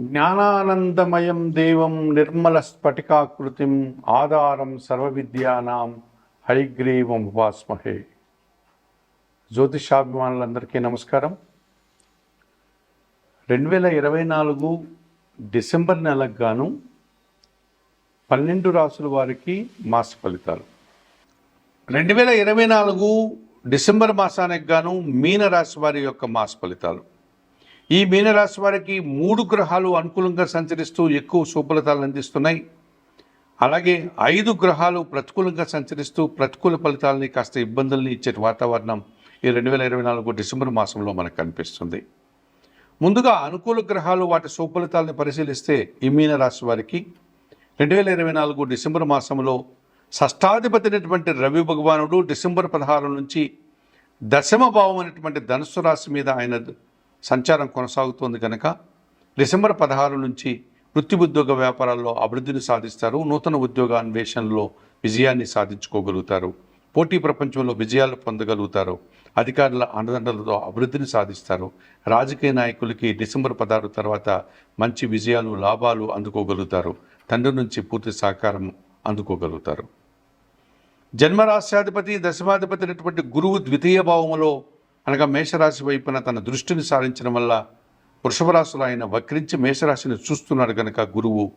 జ్ఞానానందమయం దేవం నిర్మల స్ఫటికాకృతిం ఆధారం సర్వవిద్యానాం హరిగ్రీవం ఉపాస్మహే. జ్యోతిషాభిమానులందరికీ నమస్కారం. రెండు వేల ఇరవై నాలుగు డిసెంబర్ నెలకు గాను పన్నెండు రాసుల వారికి మాస ఫలితాలు. రెండు వేల ఇరవై నాలుగు డిసెంబర్ మాసానికి గాను మీన రాశి వారి యొక్క మాస ఫలితాలు. ఈ మీనరాశి వారికి మూడు గ్రహాలు అనుకూలంగా సంచరిస్తూ ఎక్కువ శుభఫలితాలను అందిస్తున్నాయి. అలాగే ఐదు గ్రహాలు ప్రతికూలంగా సంచరిస్తూ ప్రతికూల ఫలితాలని కాస్త ఇబ్బందుల్ని ఇచ్చే వాతావరణం ఈ రెండు వేల ఇరవై నాలుగు డిసెంబర్ మాసంలో మనకు కనిపిస్తుంది. ముందుగా అనుకూల గ్రహాలు వాటి సుఫలితాలను పరిశీలిస్తే ఈ మీనరాశి వారికి రెండు వేల ఇరవై నాలుగు డిసెంబర్ మాసంలో షష్టాధిపతి అయినటువంటి రవి భగవానుడు డిసెంబర్ పదహారు నుంచి దశమ భావం అనేటువంటి ధనుసు రాశి మీద ఆయన సంచారం కొనసాగుతోంది కనుక డిసెంబర్ పదహారు నుంచి వృత్తి ఉద్యోగ వ్యాపారాల్లో అభివృద్ధిని సాధిస్తారు. నూతన ఉద్యోగ అన్వేషణలో విజయాన్ని సాధించుకోగలుగుతారు. పోటీ ప్రపంచంలో విజయాలు పొందగలుగుతారు. అధికారుల అండదండలతో అభివృద్ధిని సాధిస్తారు. రాజకీయ నాయకులకి డిసెంబర్ పదహారు తర్వాత మంచి విజయాలు లాభాలు అందుకోగలుగుతారు. తండ్రి నుంచి పూర్తి సహకారం అందుకోగలుగుతారు. జన్మరాశ్యాధిపతి దశమాధిపతి అయినటువంటి గురువు ద్వితీయ భావములో అనగా మేషరాశి వైపున తన దృష్టిని సారించడం వల్ల వృషభరాశులు ఆయన వక్రించి మేషరాశిని చూస్తున్నాడు కనుక గురువు.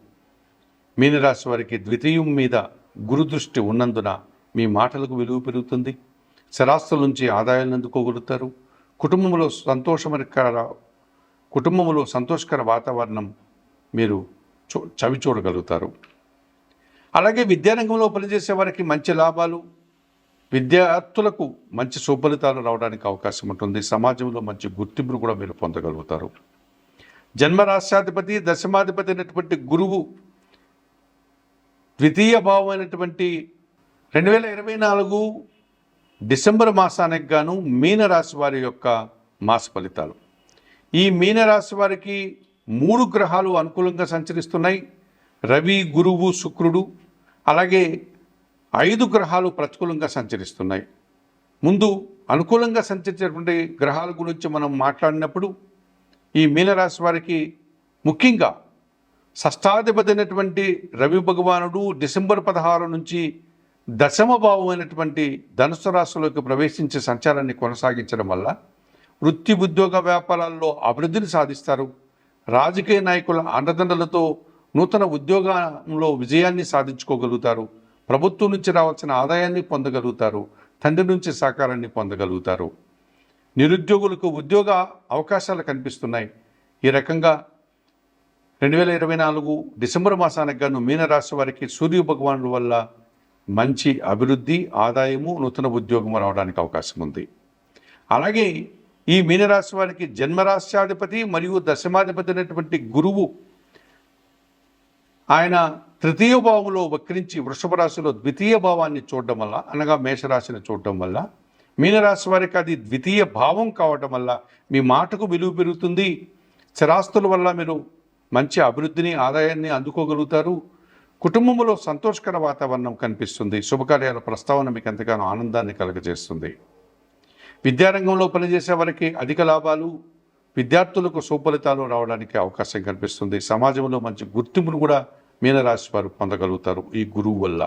మీనరాశి వారికి ద్వితీయం మీద గురు దృష్టి ఉన్నందున మీ మాటలకు విలువ పెరుగుతుంది. స్థిరాస్తుల నుంచి ఆదాయాలను అందుకోగలుగుతారు. కుటుంబంలో సంతోషకర కుటుంబంలో సంతోషకర వాతావరణం మీరు చూ చవి చూడగలుగుతారు అలాగే విద్యారంగంలో పనిచేసే వారికి మంచి లాభాలు విద్యార్థులకు మంచి సుఫలితాలు రావడానికి అవకాశం ఉంటుంది. సమాజంలో మంచి గుర్తింపును కూడా మీరు పొందగలుగుతారు. జన్మరాష్ట్రాధిపతి దశమాధిపతి అయినటువంటి గురువు ద్వితీయ భావం అయినటువంటి రెండు వేల ఇరవై నాలుగు డిసెంబర్ మాసానికి గాను మీనరాశి వారి యొక్క మాస ఫలితాలు. ఈ మీనరాశి వారికి మూడు గ్రహాలు అనుకూలంగా సంచరిస్తున్నాయి. రవి గురువు శుక్రుడు అలాగే ఐదు గ్రహాలు ప్రతికూలంగా సంచరిస్తున్నాయి. ముందు అనుకూలంగా సంచరించేటువంటి గ్రహాల గురించి మనం మాట్లాడినప్పుడు ఈ మీనరాశి వారికి ముఖ్యంగా షష్టాధిపతి అయినటువంటి రవి భగవానుడు డిసెంబర్ పదహారు నుంచి దశమభావమైనటువంటి ధనుసు రాశిలోకి ప్రవేశించే సంచారాన్ని కొనసాగించడం వల్ల వృత్తి ఉద్యోగ వ్యాపారాల్లో అభివృద్ధిని సాధిస్తారు. రాజకీయ నాయకుల అండదండలతో నూతన ఉద్యోగంలో విజయాన్ని సాధించుకోగలుగుతారు. ప్రభుత్వం నుంచి రావాల్సిన ఆదాయాన్ని పొందగలుగుతారు తండ్రి నుంచి సహకారాన్ని పొందగలుగుతారు. నిరుద్యోగులకు ఉద్యోగ అవకాశాలు కనిపిస్తున్నాయి. ఈ రకంగా రెండు వేల ఇరవై నాలుగు డిసెంబర్ మాసానికి గాను మీనరాశి వారికి సూర్య భగవానుల వల్ల మంచి అభివృద్ధి ఆదాయము నూతన ఉద్యోగం రావడానికి అవకాశం ఉంది. అలాగే ఈ మీనరాశి వారికి జన్మరాశ్యాధిపతి మరియు దశమాధిపతి అయినటువంటి గురువు ఆయన తృతీయ భావంలో వక్రించి వృషభ రాశిలో ద్వితీయ భావాన్ని చూడడం వల్ల అనగా మేషరాశిని చూడడం వల్ల మీనరాశి వారికి అది ద్వితీయ భావం కావడం వల్ల మీ మాటకు విలువ పెరుగుతుంది. స్థిరాస్తుల వల్ల మీరు మంచి అభివృద్ధిని ఆదాయాన్ని అందుకోగలుగుతారు. కుటుంబంలో సంతోషకర వాతావరణం కనిపిస్తుంది. శుభకార్యాల ప్రస్తావన మీకు ఎంతగానో ఆనందాన్ని కలుగజేస్తుంది. విద్యారంగంలో పనిచేసే వారికి అధిక లాభాలు విద్యార్థులకు సుఫలితాలు రావడానికి అవకాశం కనిపిస్తుంది సమాజంలో మంచి గుర్తింపును కూడా మీనరాశి వారు పొందగలుగుతారు ఈ గురువు వల్ల.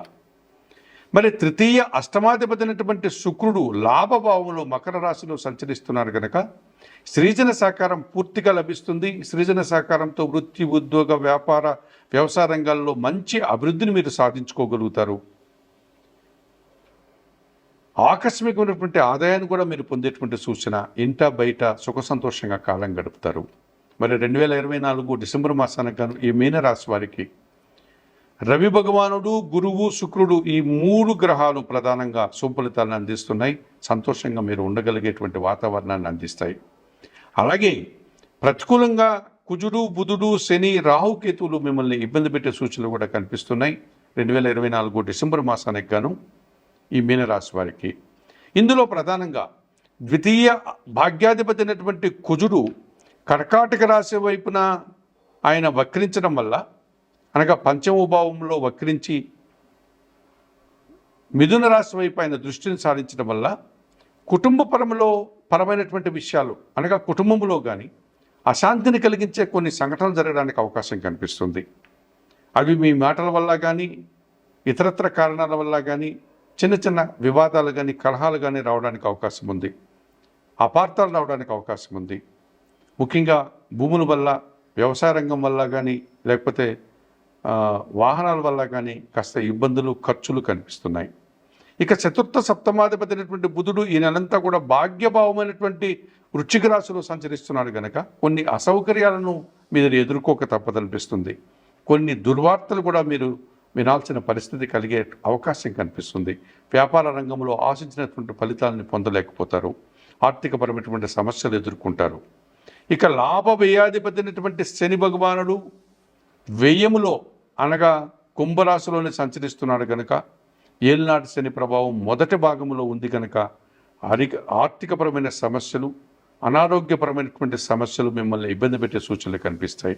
మరి తృతీయ అష్టమాధిపతినటువంటి శుక్రుడు లాభభావంలో మకర రాశిలో సంచరిస్తున్నారు కనుక సృజన సహకారం పూర్తిగా లభిస్తుంది. సృజన సహకారంతో వృత్తి ఉద్యోగ వ్యాపార వ్యవసాయ రంగాల్లో మంచి అభివృద్ధిని మీరు సాధించుకోగలుగుతారు. ఆకస్మికమైనటువంటి ఆదాయాన్ని కూడా మీరు పొందేటువంటి సూచన ఇంట బయట సుఖ సంతోషంగా కాలం గడుపుతారు. మరి రెండు వేల ఇరవై నాలుగు డిసెంబర్ మాసానికి గాను ఈ మీనరాశి వారికి రవి భగవానుడు గురువు శుక్రుడు ఈ మూడు గ్రహాలు ప్రధానంగా సుఫలితాలను అందిస్తున్నాయి. సంతోషంగా మీరు ఉండగలిగేటువంటి వాతావరణాన్ని అందిస్తాయి. అలాగే ప్రతికూలంగా కుజుడు బుధుడు శని రాహుకేతువులు మిమ్మల్ని ఇబ్బంది పెట్టే సూచనలు కూడా కనిపిస్తున్నాయి. రెండు వేల ఇరవై నాలుగు డిసెంబర్ మాసానికి గాను ఈ మీనరాశి వారికి. ఇందులో ప్రధానంగా ద్వితీయ భాగ్యాధిపతి అయినటువంటి కుజుడు కర్కాటక రాశి వైపున ఆయన వక్రించడం వల్ల అనగా పంచమభావంలో వక్రించి మిథున రాశి వైపు ఆయన దృష్టిని సారించడం వల్ల కుటుంబ పరములో పరమైనటువంటి విషయాలు అనగా కుటుంబంలో కానీ అశాంతిని కలిగించే కొన్ని సంఘటనలు జరగడానికి అవకాశం కనిపిస్తుంది. అవి మీ మాటల వల్ల కానీ ఇతరత్ర కారణాల వల్ల కానీ చిన్న చిన్న వివాదాలు కానీ కలహాలు కానీ రావడానికి అవకాశం ఉంది. అపార్థాలు రావడానికి అవకాశం ఉంది. ముఖ్యంగా భూముల వల్ల వ్యవసాయ రంగం వల్ల కానీ లేకపోతే వాహనాల వల్ల కానీ కాస్త ఇబ్బందులు ఖర్చులు కనిపిస్తున్నాయి. ఇక చతుర్థ సప్తమాధిపతి అయినటువంటి బుధుడు ఈ నెలంతా కూడా భాగ్యభావమైనటువంటి వృచ్చిక రాశిలో సంచరిస్తున్నాడు గనక కొన్ని అసౌకర్యాలను మీరు ఎదుర్కోక తప్పదనిపిస్తుంది. కొన్ని దుర్వార్తలు కూడా మీరు వినాల్సిన పరిస్థితి కలిగే అవకాశం కనిపిస్తుంది. వ్యాపార రంగంలో ఆశించినటువంటి ఫలితాలను పొందలేకపోతారు. ఆర్థికపరమైనటువంటి సమస్యలు ఎదుర్కొంటారు. ఇక లాభ వ్యయాధిపతినటువంటి శని భగవానుడు వ్యయములో అనగా కుంభరాశిలోనే సంచరిస్తున్నాడు కనుక ఏలినాటి శని ప్రభావం మొదటి భాగంలో ఉంది కనుక అధిక ఆర్థికపరమైన సమస్యలు అనారోగ్యపరమైనటువంటి సమస్యలు మిమ్మల్ని ఇబ్బంది పెట్టే సూచనలు కనిపిస్తాయి.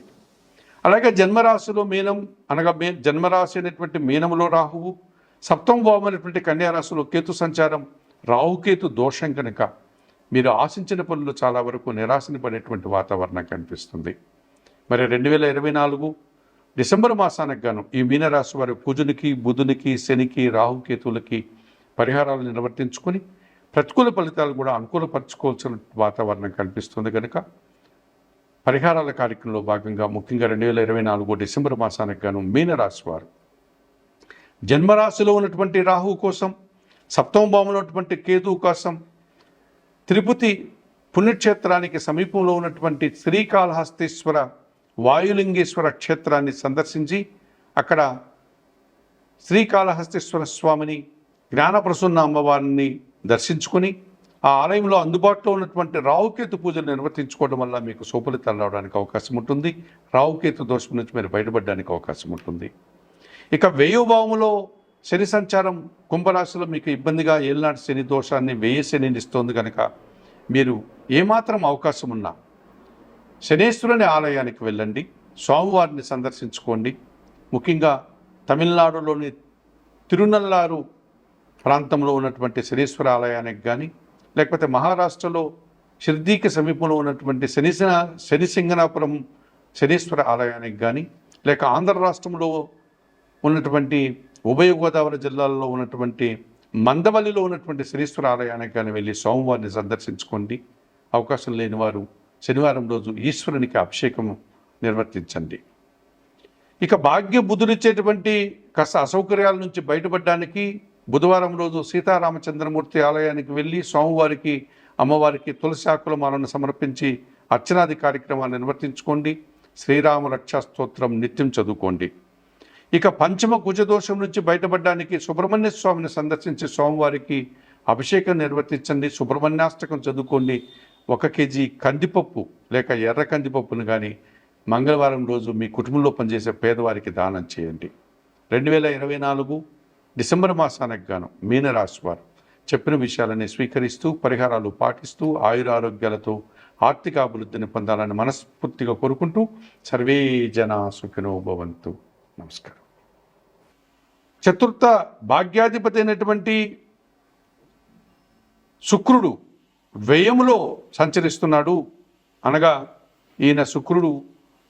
అలాగే జన్మరాశిలో మీనం అనగా మే జన్మరాశి అనేటువంటి మీనములో రాహువు సప్తమ అనేటువంటి కన్యారాశిలో కేతు సంచారం రాహుకేతు దోషం కనుక మీరు ఆశించిన పనులు చాలా వరకు నిరాశని పడేటువంటి వాతావరణం కనిపిస్తుంది. మరి రెండు వేల ఇరవై నాలుగు డిసెంబర్ మాసానికి గాను ఈ మీనరాశి వారి కుజునికి బుధునికి శనికి రాహుకేతువులకి పరిహారాలు నిర్వర్తించుకొని ప్రతికూల ఫలితాలు కూడా అనుకూలపరచుకోవాల్సిన వాతావరణం కనిపిస్తుంది కనుక పరిహారాల కార్యక్రమంలో భాగంగా ముఖ్యంగా రెండు వేల ఇరవై నాలుగు డిసెంబర్ మాసానికి గాను మీనరాశి వారు. జన్మరాశిలో ఉన్నటువంటి రాహు కోసం సప్తమ భావంలో ఉన్నటువంటి కేతువు కోసం తిరుపతి పుణ్యక్షేత్రానికి సమీపంలో ఉన్నటువంటి శ్రీకాళహస్తీశ్వర వాయులింగేశ్వర క్షేత్రాన్ని సందర్శించి అక్కడ శ్రీకాళహస్తీశ్వర స్వామిని జ్ఞానప్రసన్న అమ్మవారిని దర్శించుకొని ఆ ఆలయంలో అందుబాటులో ఉన్నటువంటి రావుకేతు పూజలు నిర్వర్తించుకోవడం వల్ల మీకు సుఫలితాలు రావడానికి అవకాశం ఉంటుంది. రావుకేతు దోషం నుంచి మీరు బయటపడడానికి అవకాశం ఉంటుంది. ఇక వేయుభావంలో శని సంచారం కుంభరాశిలో మీకు ఇబ్బందిగా ఏళ్ళనాటి శని దోషాన్ని వేయ శనిని ఇస్తోంది కనుక మీరు ఏమాత్రం అవకాశం ఉన్నా శనేశ్వరుని ఆలయానికి వెళ్ళండి. స్వామివారిని సందర్శించుకోండి. ముఖ్యంగా తమిళనాడులోని తిరునల్లారు ప్రాంతంలో ఉన్నటువంటి శనీశ్వర ఆలయానికి కానీ లేకపోతే మహారాష్ట్రలో షిర్దీకి సమీపంలో ఉన్నటువంటి శనిసిన శనిసింగనాపురం శనీశ్వర ఆలయానికి కానీ లేక ఆంధ్ర రాష్ట్రంలో ఉన్నటువంటి ఉభయ గోదావరి జిల్లాల్లో ఉన్నటువంటి మందవల్లిలో ఉన్నటువంటి శనీశ్వర ఆలయానికి కానీ వెళ్ళి సోమవారిని సందర్శించుకోండి. అవకాశం లేని వారు శనివారం రోజు ఈశ్వరునికి అభిషేకం నిర్వర్తించండి. ఇక భాగ్య బుధుడిచ్చేటువంటి కాస్త అసౌకర్యాల నుంచి బయటపడడానికి బుధవారం రోజు సీతారామచంద్రమూర్తి ఆలయానికి వెళ్ళి స్వామివారికి అమ్మవారికి తులసి ఆకుల మాలను సమర్పించి అర్చనాది కార్యక్రమాన్ని నిర్వర్తించుకోండి. శ్రీరామ రక్షా స్తోత్రం నిత్యం చదువుకోండి. ఇక పంచమ కుజదోషం నుంచి బయటపడడానికి సుబ్రహ్మణ్య స్వామిని సందర్శించి స్వామివారికి అభిషేకం నిర్వర్తించండి. సుబ్రహ్మణ్యాష్టకం చదువుకోండి. ఒక కేజీ కందిపప్పు లేక ఎర్ర కందిపప్పును కానీ మంగళవారం రోజు మీ కుటుంబంలో పనిచేసే పేదవారికి దానం చేయండి. రెండు వేల ఇరవై నాలుగు డిసెంబర్ మాసానికి గాను మీనరాశి వారు చెప్పిన విషయాలని స్వీకరిస్తూ పరిహారాలు పాటిస్తూ ఆయురారోగ్యాలతో ఆర్థిక అభివృద్ధిని పొందాలని మనస్ఫూర్తిగా కోరుకుంటూ సర్వే జన సుఖినో భవంతు. నమస్కారం. చతుర్థ భాగ్యాధిపతి అయినటువంటి శుక్రుడు వ్యయములో సంచరిస్తున్నాడు. అనగా ఈయన శుక్రుడు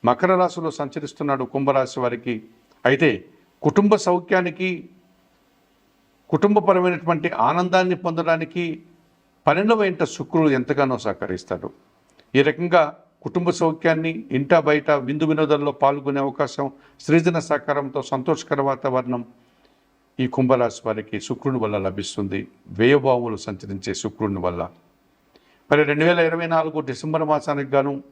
మకర రాశిలో సంచరిస్తున్నాడు కుంభరాశి వారికి. అయితే కుటుంబ సౌఖ్యానికి కుటుంబపరమైనటువంటి ఆనందాన్ని పొందడానికి పన్నెండవ ఇంట శుక్రుడు ఎంతగానో సహకరిస్తాడు. ఈ రకంగా కుటుంబ సౌఖ్యాన్ని ఇంట బయట విందు వినోదంలో పాల్గొనే అవకాశం సృజన సహకారంతో సంతోషకర వాతావరణం ఈ కుంభరాశి వారికి శుక్రుని వల్ల లభిస్తుంది. వ్యయభావములు సంచరించే శుక్రుని వల్ల. మరి రెండు వేల ఇరవై నాలుగు డిసెంబర్ మాసానికి గాను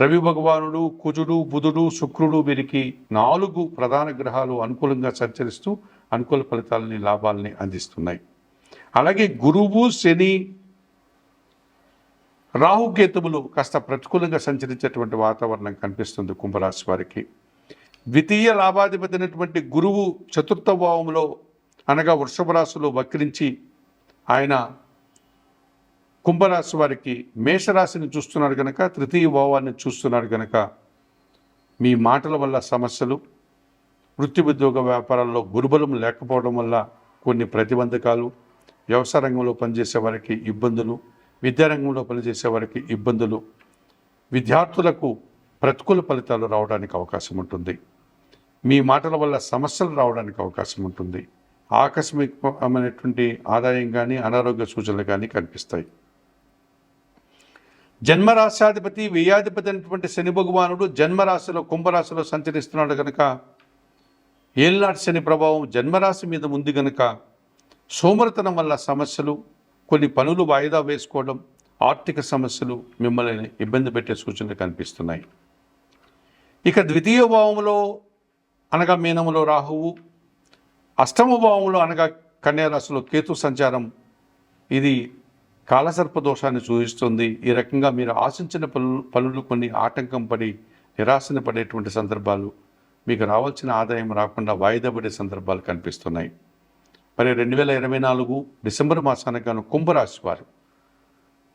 రవి భగవానుడు కుజుడు బుధుడు శుక్రుడు వీరికి నాలుగు ప్రధాన గ్రహాలు అనుకూలంగా సంచరిస్తూ అనుకూల ఫలితాలని లాభాలని అందిస్తున్నాయి. అలాగే గురువు శని రాహుకేతువులు కాస్త ప్రతికూలంగా సంచరించేటువంటి వాతావరణం కనిపిస్తుంది కుంభరాశి వారికి. ద్వితీయ లాభాధిపతి అయినటువంటి గురువు చతుర్థ భావంలో అనగా వృషభ రాశిలో వక్రించి ఆయన కుంభరాశి వారికి మేషరాశిని చూస్తున్నారు కనుక తృతీయ భావాన్ని చూస్తున్నారు కనుక మీ మాటల వల్ల సమస్యలు వృత్తి ఉద్యోగ వ్యాపారాల్లో గురుబలం లేకపోవడం వల్ల కొన్ని ప్రతిబంధకాలు వ్యవసాయ రంగంలో పనిచేసే వారికి ఇబ్బందులు విద్యారంగంలో పనిచేసే వారికి ఇబ్బందులు విద్యార్థులకు ప్రతికూల ఫలితాలు రావడానికి అవకాశం ఉంటుంది. మీ మాటల వల్ల సమస్యలు రావడానికి అవకాశం ఉంటుంది. ఆకస్మికమైనటువంటి ఆదాయం కానీ అనారోగ్య సూచనలు కానీ కనిపిస్తాయి. జన్మరాశాధిపతి వ్యయాధిపతి అయినటువంటి శని భగవానుడు జన్మరాశిలో కుంభరాశిలో సంచరిస్తున్నాడు కనుక ఏళ్ళనాటి శని ప్రభావం జన్మరాశి మీద ఉంది కనుక సోమరతనం వల్ల సమస్యలు కొన్ని పనులు వాయిదా వేసుకోవడం ఆర్థిక సమస్యలు మిమ్మల్ని ఇబ్బంది పెట్టే సూచనలు కనిపిస్తున్నాయి. ఇక ద్వితీయ భావంలో అనగా మీనములో రాహువు అష్టమ భావంలో అనగా కన్యారాశిలో కేతు సంచారం. ఇది కాలసర్ప దోషాన్ని సూచిస్తుంది. ఈ రకంగా మీరు ఆశించిన పనులు పనులు కొన్ని ఆటంకం పడి నిరాశన పడేటువంటి సందర్భాలు మీకు రావాల్సిన ఆదాయం రాకుండా వాయిదా పడే సందర్భాలు కనిపిస్తున్నాయి. మరి రెండు వేల ఇరవై నాలుగు డిసెంబర్ మాసానికి గాను కుంభరాశి వారు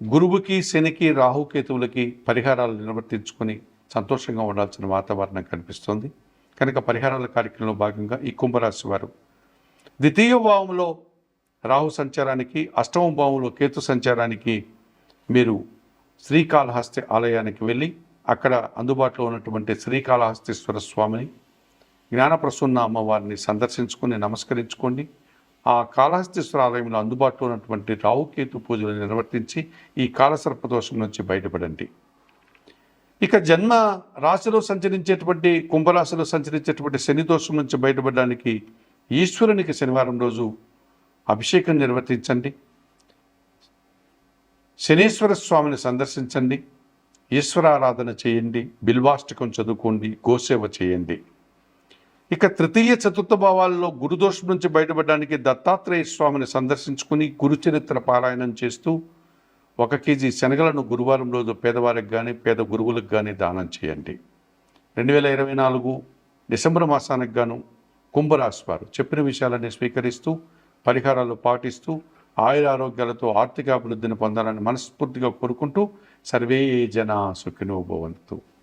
గురువుకి శనికి రాహుకేతువులకి పరిహారాలు నిర్వర్తించుకొని సంతోషంగా ఉండాల్సిన వాతావరణం కనిపిస్తుంది. కనుక పరిహారాల కార్యక్రమంలో భాగంగా ఈ కుంభరాశి వారు ద్వితీయ భావంలో రాహు సంచారానికి అష్టమ భావంలో కేతు సంచారానికి మీరు శ్రీకాళహస్తి ఆలయానికి వెళ్ళి అక్కడ అందుబాటులో ఉన్నటువంటి శ్రీకాళహస్తీశ్వర స్వామిని జ్ఞానప్రసన్న అమ్మవారిని సందర్శించుకొని నమస్కరించుకోండి. ఆ కాళహస్తీశ్వర ఆలయంలో అందుబాటులో ఉన్నటువంటి రావుకేతు పూజలు నిర్వర్తించి ఈ కాలసర్పదోషం నుంచి బయటపడండి. ఇక జన్మ రాశిలో సంచరించేటువంటి కుంభరాశిలో సంచరించేటువంటి శని దోషం నుంచి బయటపడడానికి ఈశ్వరునికి శనివారం రోజు అభిషేకం నిర్వర్తించండి. శనీశ్వర స్వామిని సందర్శించండి. ఈశ్వరారాధన చేయండి. బిల్వాష్టకం చదువుకోండి. గోసేవ చేయండి. ఇక తృతీయ చతుర్థ భావాల్లో గురుదోషం నుంచి బయటపడడానికి దత్తాత్రేయ స్వామిని సందర్శించుకుని గురుచరిత్ర పారాయణం చేస్తూ ఒక కేజీ శనగలను గురువారం రోజు పేదవారికి కానీ పేద గురువులకు కానీ దానం చేయండి. రెండు వేల ఇరవై నాలుగు డిసెంబర్ మాసానికి గాను కుంభరాశి వారు చెప్పిన విషయాలన్నీ స్వీకరిస్తూ పరిహారాలు పాటిస్తూ ఆయుర ఆరోగ్యాలతో ఆర్థిక అభివృద్ధిని పొందాలని మనస్ఫూర్తిగా కోరుకుంటూ సర్వే జన సుఖినోభవంతు